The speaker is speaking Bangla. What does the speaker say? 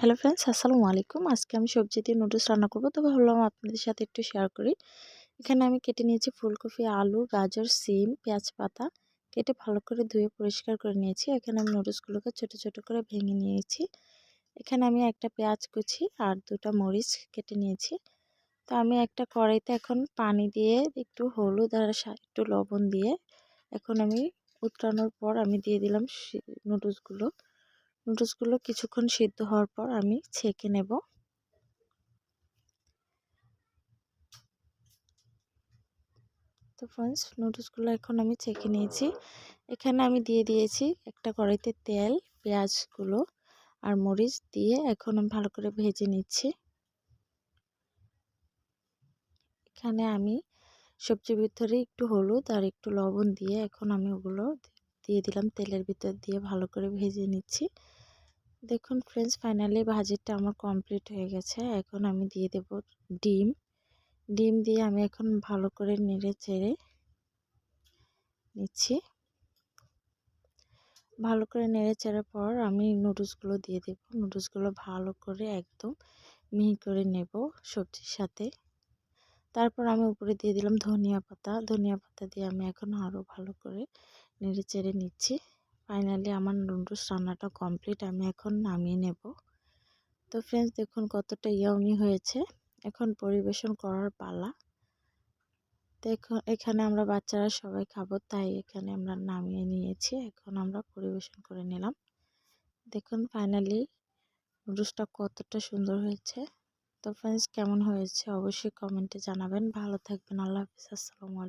হ্যালো ফ্রেন্ডস আসসালামু আলাইকুম। আজকে আমি সবজি দিয়ে নুডলস রান্না করব। তবে ভাবলাম আপনাদের সাথে একটু শেয়ার করি। এখানে আমি কেটে নিয়েছি ফুলকপি, আলু, গাজর, সিম, পেঁয়াজ পাতা। কেটে ভালো করে ধুয়ে পরিষ্কার করে নিয়েছি। এখানে আমি নুডলসগুলোকে ছোট ছোট করে ভেঙে নিয়েছি। এখানে আমি একটা পেঁয়াজ কুচি আর দুটা মরিচ কেটে নিয়েছি। তো আমি একটা কড়াইতে এখন পানি দিয়ে একটু হলুদ আর একটু লবণ দিয়ে এখন আমি উতরানোর পর আমি দিয়ে দিলাম নুডলসগুলো নুডলসগুলো কিছুক্ষণ সিদ্ধ হওয়ার পর আমি ছেঁকে নেব। তো ফ্রেন্ডস নুডলসগুলো এখন আমি ছেঁকে নিয়েছি। এখানে আমি দিয়ে দিয়েছি একটা কড়াইতে তেল, পেঁয়াজগুলো আর মরিচ দিয়ে এখন আমি ভালো করে ভেজে নিচ্ছি। এখানে আমি সবজির ভিতরে একটু হলুদ আর একটু লবণ দিয়ে এখন আমি ওগুলো দিয়ে দিলাম, তেলের ভিতর দিয়ে ভালো করে ভেজে নিচ্ছি। দেখুন ফ্রেন্ডস ফাইনালি ভাজিটা আমার কমপ্লিট হয়ে গেছে। এখন আমি দিয়ে দেব ডিম। ডিম দিয়ে আমি এখন ভালো করে নেড়ে চেড়ে নিচ্ছি। ভালো করে নেড়ে চেড়ার পর আমি নুডলসগুলো দিয়ে দেব। নুডলসগুলো ভালো করে একদম মিহি করে নেব সবজির সাথে। তারপর আমি উপরে দিয়ে দিলাম ধনিয়া পাতা। ধনিয়া পাতা দিয়ে আমি এখন আরও ভালো করে নেড়ে চেড়ে নিচ্ছি। ফাইনালি আমার নুডলস রান্নাটা কমপ্লিট আমি এখন নামিয়ে নেব। তো ফ্রেন্ডস দেখুন কতটা ইয়ামি হয়েছে। এখন পরিবেশন করার পালা। তো এখানে আমরা বাচ্চারা সবাই খাব, তাই এখানে আমরা নামিয়ে নিয়েছি। এখন আমরা পরিবেশন করে নিলাম। দেখুন ফাইনালি নুডলসটা কতটা সুন্দর হয়েছে। তো ফ্রেন্ডস কেমন হয়েছে? অবশ্যই কমেন্টে জানাবেন। ভালো থাকবেন। আল্লাহ হাফিজ। আসসালামু আলাইকুম।